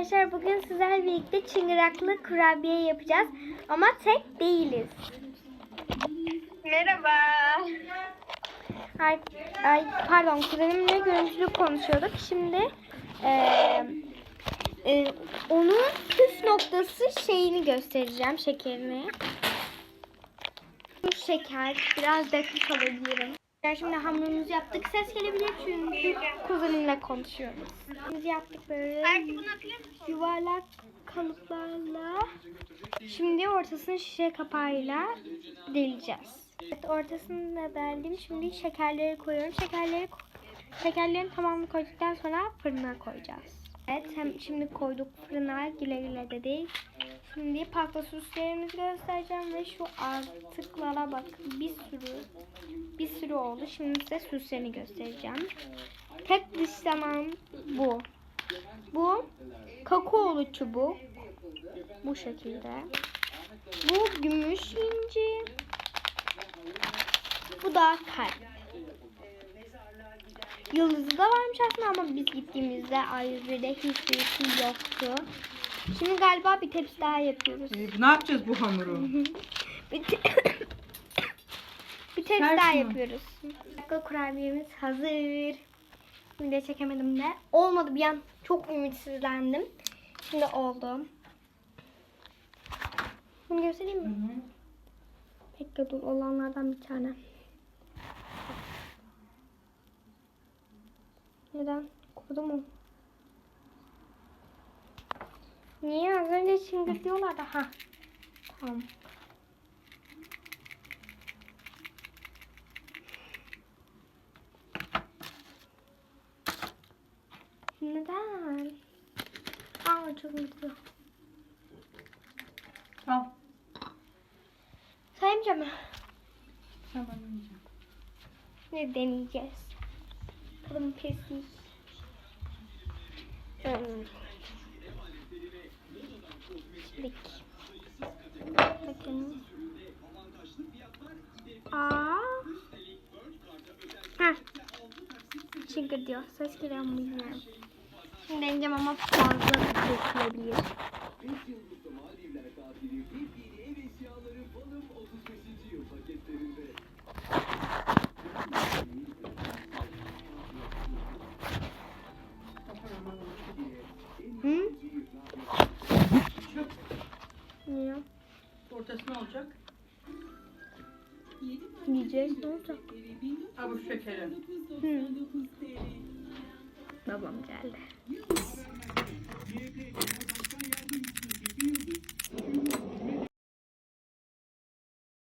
arkadaşlar bugün sizlerle birlikte çıngıraklı kurabiye yapacağız. Ama tek değiliz. Merhaba. Ay, ay pardon kuzenimle görüntülü konuşuyorduk. Şimdi eee e, onun püf noktası şeyini göstereceğim şekerini. Bu şeker biraz dakik alabilirim. Ben Şimdi hamurumuzu yaptık. Ses gelebilir çünkü kuzenimle konuşuyoruz. Biz yaptık böyle yuvarlak kalıplarla şimdi ortasını şişe kapağıyla deleceğiz. Evet ortasını da deldim. Şimdi şekerleri koyuyorum. Şekerleri şekerlerin tamamını koyduktan sonra fırına koyacağız. Evet hem şimdi koyduk fırına güle güle dedik. Şimdi pasta süslerimizi göstereceğim ve şu artıklara bak bir sürü bir sürü oldu. Şimdi size süslerini göstereceğim. Tek dışlanan bu. Bu kakaolu çubuk. Bu şekilde. Bu gümüş inci. Bu da kalp. Yıldızı da varmış aslında ama biz gittiğimizde A101'de hiçbirisi yoktu. Şimdi galiba bir tepsi daha yapıyoruz. Ee, ne yapacağız bu hamuru? bir, te- bir tepsi Ters daha mi? yapıyoruz. Dakika kurabiyemiz hazır. Şimdi de çekemedim de. Olmadı bir an. Çok ümitsizlendim. Şimdi oldu. Bunu göstereyim mi? Bekle dur olanlardan bir tane. Neden? Kurdu mu? Niye? Az önce çıngır da. Ha. Tamam. Neden? Aa çok mutlu. Al. Saymayacağım mı? Yiyeceğim. Ne deneyeceğiz? Bakalım pesi. Hmm. Şimdi. Bakın. Aa. Heh. Çıngır diyor. Ses geliyor mu bilmiyorum. Şimdi deneyeceğim ama fazla dökülebilir. Ortası ne olacak? Yiyeceğiz ne olacak? Avuç şekeri. Hı. Babam geldi.